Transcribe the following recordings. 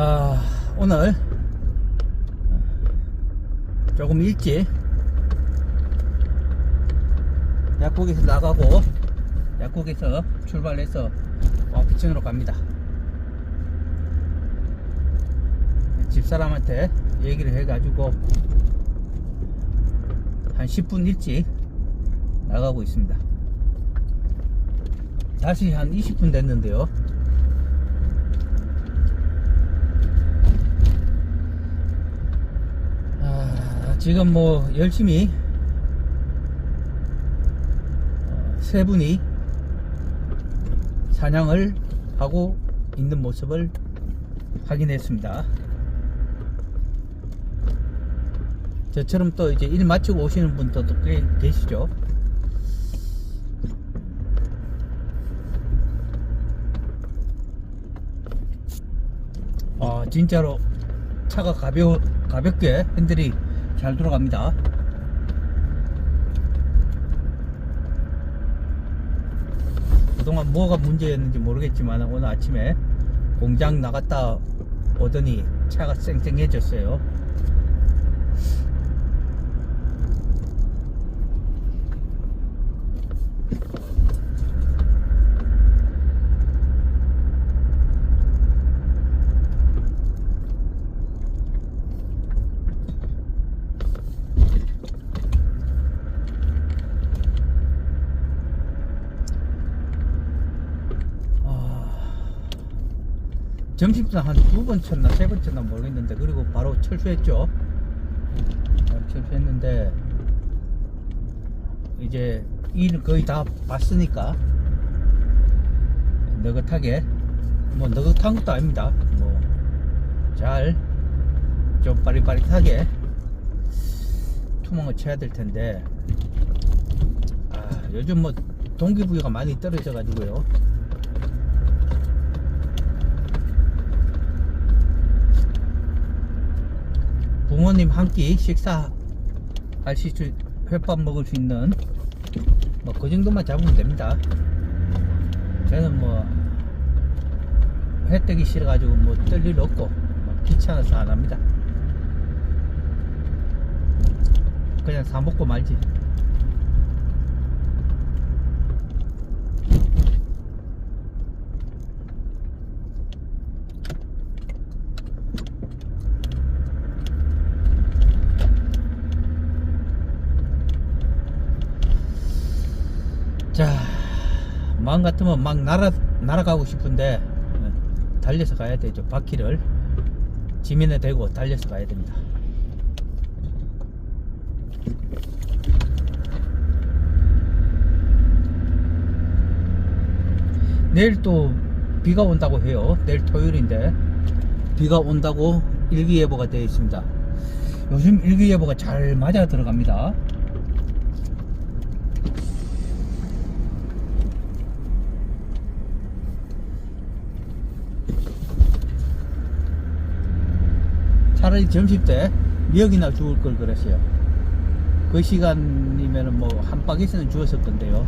아, 오늘 조금 일찍 약국에서 나가고 약국에서 출발해서 와부천으로 갑니다. 집사람한테 얘기를 해가지고 한 10분 일찍 나가고 있습니다. 다시 한 20분 됐는데요. 아, 지금 뭐 열심히 어, 세 분이 사냥을 하고 있는 모습을 확인했습니다. 저처럼 또 이제 일 마치고 오시는 분들도 꽤 계시죠. 아, 진짜로 차가 가벼, 가볍게 핸들이 잘 돌아갑니다. 그동안 뭐가 문제였는지 모르겠지만 오늘 아침에 공장 나갔다 오더니 차가 쌩쌩해졌어요. 아, 점심상 한두 번 쳤나 세 번 쳤나 모르겠는데 그리고 바로 철수했죠. 바로 철수했는데 이제 일 거의 다 봤으니까 느긋하게 뭐 느긋한 것도 아닙니다. 뭐 잘 좀 빠릿빠릿하게 투망을 쳐야 될 텐데 아 요즘 뭐 동기부여가 많이 떨어져 가지고요. 부모님 한 끼 식사 할 수 있 횟밥 먹을 수 있는 뭐 그 정도만 잡으면 됩니다. 저는 뭐 회 뜨기 싫어가지고 뭐 뜰 일 없고 뭐 귀찮아서 안 합니다. 그냥 사 먹고 말지. 자, 마음 같으면 막 날아, 날아가고 싶은데, 어, 달려서 가야 되죠. 바퀴를 지면에 대고 달려서 가야 됩니다. 내일 또 비가 온다고 해요. 내일 토요일인데, 비가 온다고 일기예보가 되어 있습니다. 요즘 일기예보가 잘 맞아 들어갑니다. 차라리 점심 때 미역이나 주울 걸 그랬어요. 그 시간이면은 뭐 한 바퀴스는 주었을 건데요.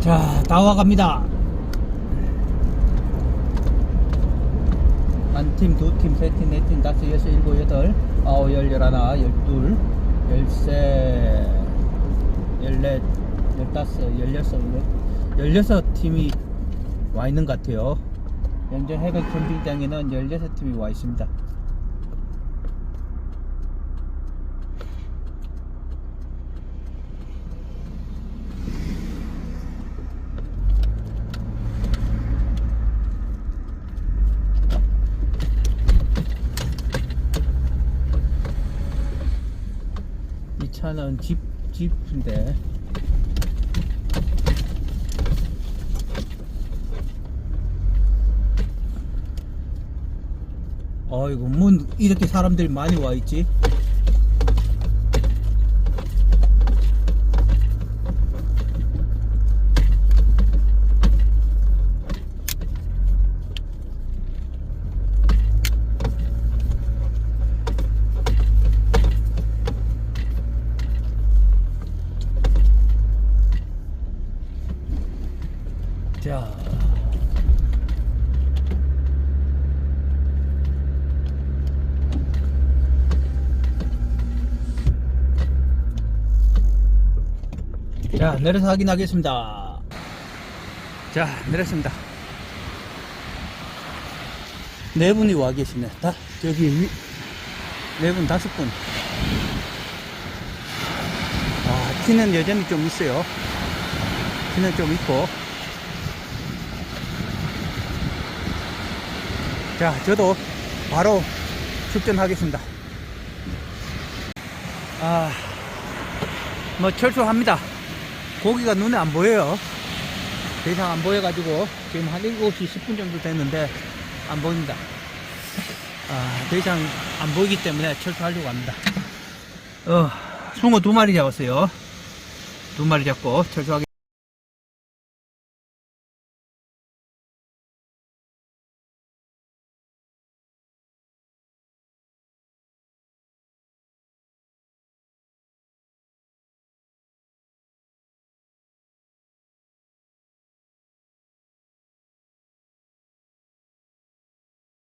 자, 나와갑니다. 한 팀, 두 팀, 세 팀, 네 팀, 다섯, 여섯, 일곱, 여덟, 아홉, 열, 열하나, 열둘, 열세, 열넷, 열다섯, 열여섯, 열- 열여섯 팀이 와 있는 것 같아요. 현재 해외 캠핑장에는 열여섯 팀이 와 있습니다. 하는 집, 집인데. 아이고, 문, 이렇게 사람들이 많이 와있지? 자. 자, 내려서 확인하겠습니다. 자, 내렸습니다. 네 분이 와 계시네. 다, 저기, 위, 네 분, 다섯 분. 아, 티는 여전히 좀 있어요. 티는 좀 있고. 자, 저도 바로 출전하겠습니다. 아, 뭐 철수합니다. 고기가 눈에 안 보여요. 더 이상 안 보여 가지고 지금 한 7시 10분 정도 됐는데 안 보입니다. 아, 더 이상 안 보이기 때문에 철수하려고 합니다. 어, 숭어 두 마리 잡았어요. 두 마리 잡고 철수하겠습니다.